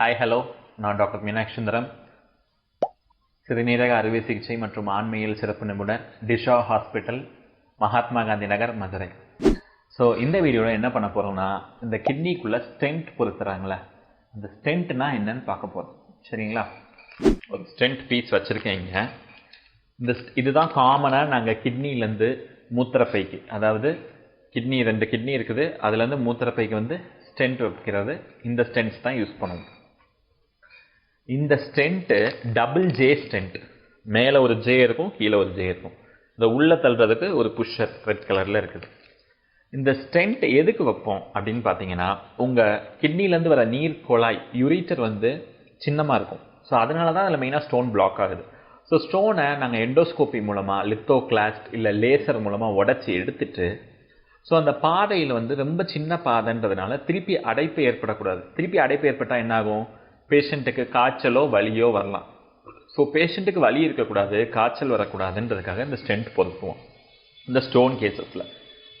Hi hello நான் doctor Meenakshi Sundaram சிறுநீரக அறுவை சிகிச்சை மற்றும் ஆண்மையில் சிறப்பு நிபுணர் டிஷா ஹாஸ்பிட்டல் மகாத்மா காந்தி நகர் மதுரை. ஸோ இந்த வீடியோவில் என்ன பண்ண போகிறோம்னா இந்த கிட்னிக்குள்ளே ஸ்டென்ட் பொருத்துறாங்களே அந்த ஸ்டென்ட்னா என்னன்னு பார்க்க போகிறோம் சரிங்களா? ஒரு ஸ்டென்ட் பீஸ் இங்கே. இந்த இதுதான் காமனாக நாங்கள் கிட்னிலேருந்து மூத்திரப்பைக்கு அதாவது கிட்னி ரெண்டு கிட்னி இருக்குது அதுலேருந்து மூத்திரப்பைக்கு வந்து ஸ்டென்ட் வைக்கிறது. இந்த ஸ்டென்ட்ஸ் தான் யூஸ் பண்ணுவோம். இந்த ஸ்டென்ட்டு டபுள் ஜே ஸ்டென்ட் மேலே ஒரு ஜே இருக்கும் கீழே ஒரு ஜே இருக்கும். இந்த உள்ளே தள்ளுறதுக்கு ஒரு புஷ்ஷர் ரெட் கலரில் இருக்குது. இந்த ஸ்டென்ட் எதுக்கு வைப்போம் அப்படின்னு பார்த்தீங்கன்னா உங்கள் கிட்னிலேருந்து வர நீர் குழாய் யூரிட்டர் வந்து சின்னமாக இருக்கும். ஸோ அதனால தான் அதில் மெயினாக ஸ்டோன் பிளாக் ஆகுது. ஸோ ஸ்டோனை நாங்கள் எண்டோஸ்கோப்பி மூலமாக லித்தோ கிளாஸ்ட் இல்லை லேசர் மூலமாக உடச்சி எடுத்துட்டு ஸோ அந்த பாதையில் வந்து ரொம்ப சின்ன பாதைன்றதுனால திருப்பி அடைப்பு ஏற்படக்கூடாது. திருப்பி அடைப்பு ஏற்பட்டால் என்னாகும்? பேஷண்ட்டுக்கு காய்ச்சலோ வலியோ வரலாம். ஸோ பேஷண்ட்டுக்கு வலி இருக்கக்கூடாது காய்ச்சல் வரக்கூடாதுன்றதுக்காக இந்த ஸ்டென்ட் பொருத்துவோம். இந்த ஸ்டோன் கேசஸில்.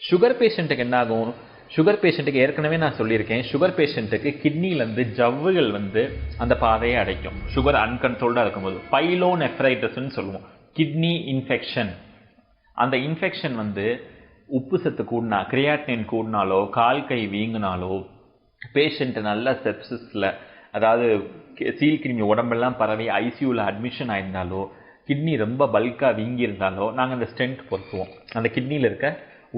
சுகர் பேஷண்ட்டுக்கு என்ன ஆகும் சுகர் பேஷண்ட்டுக்கு ஏற்கனவே நான் சொல்லியிருக்கேன் சுகர் பேஷண்ட்டுக்கு கிட்னிலேருந்து ஜவ்வுகள் வந்து அந்த பாதையை அடைக்கும். சுகர் அன்கண்ட்ரோல்டாக இருக்கும்போது. பைலோ நெஃப்ரைட்டஸ்ன்னு சொல்லுவோம். கிட்னி இன்ஃபெக்ஷன் அந்த இன்ஃபெக்ஷன் வந்து உப்பு சத்து கூடினா கிரியாட்டின் கூடினாலோ கால் கை வீங்கினாலோ பேஷண்ட்டு நல்ல செப்சிஸில் அதாவது சீல் கிருமி உடம்பெல்லாம் பரவி ஐசியூவில் அட்மிஷன் ஆயிருந்தாலோ கிட்னி ரொம்ப பல்காக வீங்கி இருந்தாலோ நாங்கள் அந்த ஸ்டென்ட் பொருத்துவோம் அந்த கிட்னியில் இருக்க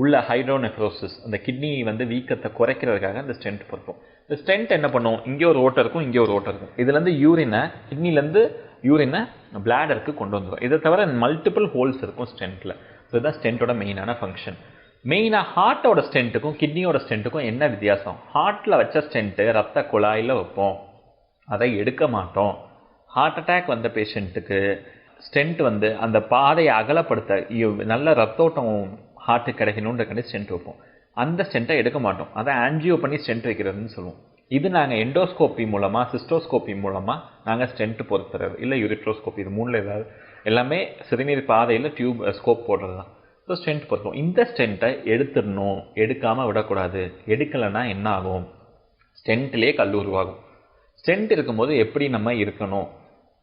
உள்ள ஹைட்ரோனெஃப்ரோசிஸ் அந்த கிட்னி வந்து வீக்கத்தை குறைக்கிறதுக்காக அந்த ஸ்டென்ட் பொருத்துவோம் இந்த ஸ்டென்ட் என்ன பண்ணுவோம் இங்கே ஒரு ஓட்டை இருக்கும் இங்கே ஒரு ஓட்டை இருக்கும். இதுலேருந்து யூரினை கிட்னிலேருந்து யூரினை பிளாடருக்கு கொண்டு வந்துடும் இதை தவிர மல்டிபிள் ஹோல்ஸ் இருக்கும் ஸ்டென்ட்டில் இதுதான் ஸ்டென்ட்டோட மெயினான ஃபங்க்ஷன் மெயினாக ஹார்ட்டோட ஸ்டென்ட்டுக்கும் கிட்னியோட ஸ்டென்ட்டுக்கும் என்ன வித்தியாசம்? ஹார்ட்டில் வச்ச ஸ்டென்ட்டு ரத்த குழாயில் வைப்போம். அதை எடுக்க மாட்டோம். ஹார்ட் அட்டாக் வந்த பேஷண்ட்டுக்கு ஸ்டென்ட் வந்து அந்த பாதையை அகலப்படுத்த நல்ல ரத்தோட்டம் ஹார்ட்டுக்கு கிடைக்கணுன்றக்காண்டி ஸ்டென்ட் வைப்போம். அந்த ஸ்டென்ட்டை எடுக்க மாட்டோம். அதை ஆன்ஜியோ பண்ணி ஸ்டென்ட் வைக்கிறதுன்னு சொல்லுவோம். இது நாங்கள் எண்டோஸ்கோப்பி மூலமாக சிஸ்டோஸ்கோப்பி மூலமாக நாங்கள் ஸ்டென்ட் பொறுத்துறது இல்லை யூரிட்ரோஸ்கோப்பி இது மூணில் ஏதாவது. எல்லாமே சிறுநீர் பாதையில் டியூப் ஸ்கோப் போடுறது தான் ஸோ ஸ்டென்ட் பொறுத்துவோம் இந்த ஸ்டென்ட்டை எடுத்துடணும். எடுக்காமல் விடக்கூடாது. எடுக்கலைன்னா என்ன ஆகும்? ஸ்டென்ட்லேயே கல் உருவாகும். ஸ்டென்ட் இருக்கும்போது எப்படி நம்ம இருக்கணும்?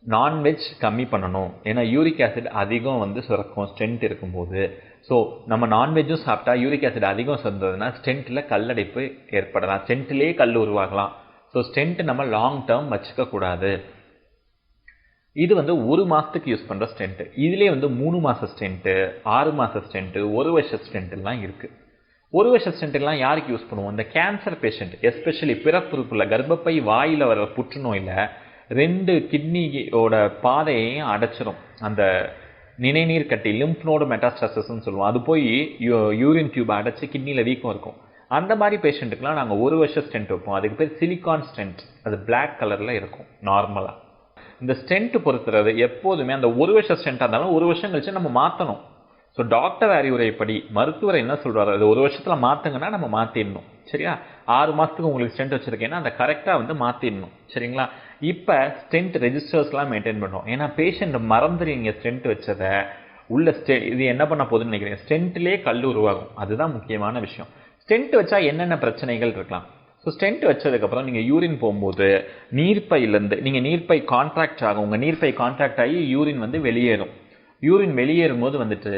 நான்வெஜ் கம்மி பண்ணணும். ஏன்னா யூரிக் ஆசிட் அதிகம் வந்து சுரக்கும் ஸ்டென்ட் இருக்கும்போது. ஸோ நம்ம நான்வெஜ்ஜும் சாப்பிட்டா யூரிக் ஆசிட் அதிகம் சேர்ந்ததுன்னா ஸ்டென்ட்டில் கல்லடைப்பு ஏற்படலாம். ஸ்டென்ட்லேயே கல் உருவாகலாம். ஸோ ஸ்டென்ட் நம்ம லாங் டேர்ம் வச்சுக்கக்கூடாது இது வந்து ஒரு மாதத்துக்கு யூஸ் பண்ணுற ஸ்டென்ட்டு இதுலேயே வந்து மூணு மாத ஸ்டென்ட்டு ஆறு மாத ஸ்டென்ட்டு ஒரு வருஷ ஸ்டென்ட்டுலாம் இருக்குது ஒரு வருஷ ஸ்டென்ட் யாருக்கு யூஸ் பண்ணுவோம்? இந்த கேன்சர் பேஷண்ட் எஸ்பெஷலி பிறப்புறுப்புல கர்ப்பப்பை வாயில் வர புற்றுநோயில் ரெண்டு கிட்னியோட பாதையையும் அடைச்சிரும். அந்த நினைநீர் கட்டி லிம்ப் நோடு மெட்டாஸ்டாசஸ்ன்னு சொல்லுவோம். அது போய் யூ யூரின் டியூப் அடைச்சி கிட்னியில் வீக்கம் இருக்கும். அந்த மாதிரி பேஷண்ட்டுக்குலாம் நாங்கள் ஒரு வருஷம் ஸ்டென்ட் வைப்போம். அதுக்கு பேர் சிலிகான் ஸ்டென்ட் அது பிளாக் கலரில் இருக்கும் நார்மலாக இந்த ஸ்டென்ட் பொறுத்துறது எப்போதுமே அந்த ஒரு வருஷம் ஸ்டென்ட்டாக இருந்தாலும் ஒரு வருஷம் கழிச்சு நம்ம மாற்றணும் ஸோ டாக்டர் அறிவுரைப்படி மருத்துவர் என்ன சொல்கிறாரு அது ஒரு வருஷத்தில் மாற்றுங்கன்னா நம்ம மாற்றிடணும் சரியா? ஆறு மாதத்துக்கு உங்களுக்கு ஸ்டென்ட் வச்சுருக்கேன்னா அந்த கரெக்டாக வந்து மாற்றிடணும் சரிங்களா? இப்போ ஸ்டென்ட் ரெஜிஸ்டர்ஸ்லாம் மெயின்டைன் பண்ணுறோம் ஏன்னா பேஷண்ட் மறந்துடுவீங்க ஸ்டென்ட் வச்சதை. உள்ள ஸ்டெ இது என்ன பண்ண போகுதுன்னு நினைக்கிறேன் ஸ்டென்ட்லேயே கல் உருவாகும். அதுதான் முக்கியமான விஷயம். ஸ்டென்ட் வச்சா என்னென்ன பிரச்சனைகள் இருக்கலாம்? ஸோ ஸ்டென்ட் வச்சதுக்கப்புறம் நீங்கள் யூரின் போகும்போது நீர்ப்பையிலேருந்து நீங்கள் நீர்ப்பை கான்ட்ராக்ட் ஆகும். உங்கள் நீர்ப்பை கான்ட்ராக்ட் ஆகி யூரின் வந்து வெளியேறும். யூரின் வெளியேறும் போது வந்துட்டு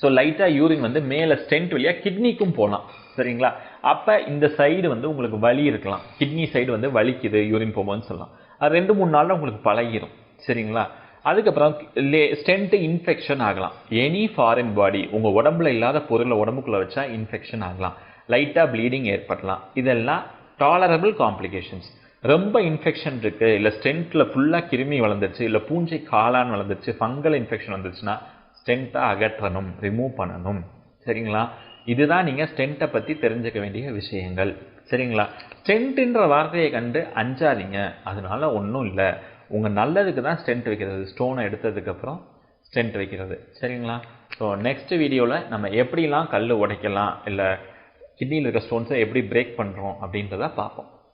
ஸோ லைட்டாக யூரின் வந்து மேலே ஸ்டென்ட் வழியாக கிட்னிக்கும் போகலாம் சரிங்களா? அப்போ இந்த சைடு வந்து உங்களுக்கு வலி இருக்கலாம். கிட்னி சைடு வந்து வலிக்குது யூரின் போகும்போதுன்னு சொல்லலாம். அது ரெண்டு மூணு நாளில் உங்களுக்கு பழகிரும். சரிங்களா? அதுக்கப்புறம் லே ஸ்டென்ட்டு இன்ஃபெக்ஷன் ஆகலாம். எனி ஃபாரின் பாடி உங்கள் உடம்புல இல்லாத பொருளை உடம்புக்குள்ளே வச்சா இன்ஃபெக்ஷன் ஆகலாம். லைட்டாக ப்ளீடிங் ஏற்படலாம். இதெல்லாம் டாலரபிள் காம்ப்ளிகேஷன்ஸ் ரொம்ப இன்ஃபெக்ஷன் இருக்குது இல்லை ஸ்டென்ட்டில் ஃபுல்லாக கிருமி வளர்ந்துருச்சு இல்லை பூஞ்சை காளான் வளர்ந்துருச்சு ஃபங்கல் இன்ஃபெக்ஷன் வந்துருச்சுன்னா ஸ்டென்ட்டை அகற்றணும் ரிமூவ் பண்ணணும். சரிங்களா? இதுதான் நீங்கள் ஸ்டென்ட்டை பற்றி தெரிஞ்சுக்க வேண்டிய விஷயங்கள். சரிங்களா? ஸ்டென்ட்டுன்ற வார்த்தையை கண்டு அஞ்சாதீங்க. அதனால ஒன்றும் இல்லை. உங்கள் நல்லதுக்கு தான் ஸ்டென்ட் வைக்கிறது. ஸ்டோனை எடுத்ததுக்கப்புறம் ஸ்டென்ட் வைக்கிறது. சரிங்களா? ஸோ நெக்ஸ்ட் வீடியோவில் நம்ம எப்படிலாம் கல் உடைக்கலாம் இல்லை கிட்னியில் இருக்க ஸ்டோன்ஸை எப்படி பிரேக் பண்ணுறோம் அப்படின்றத பார்ப்போம்.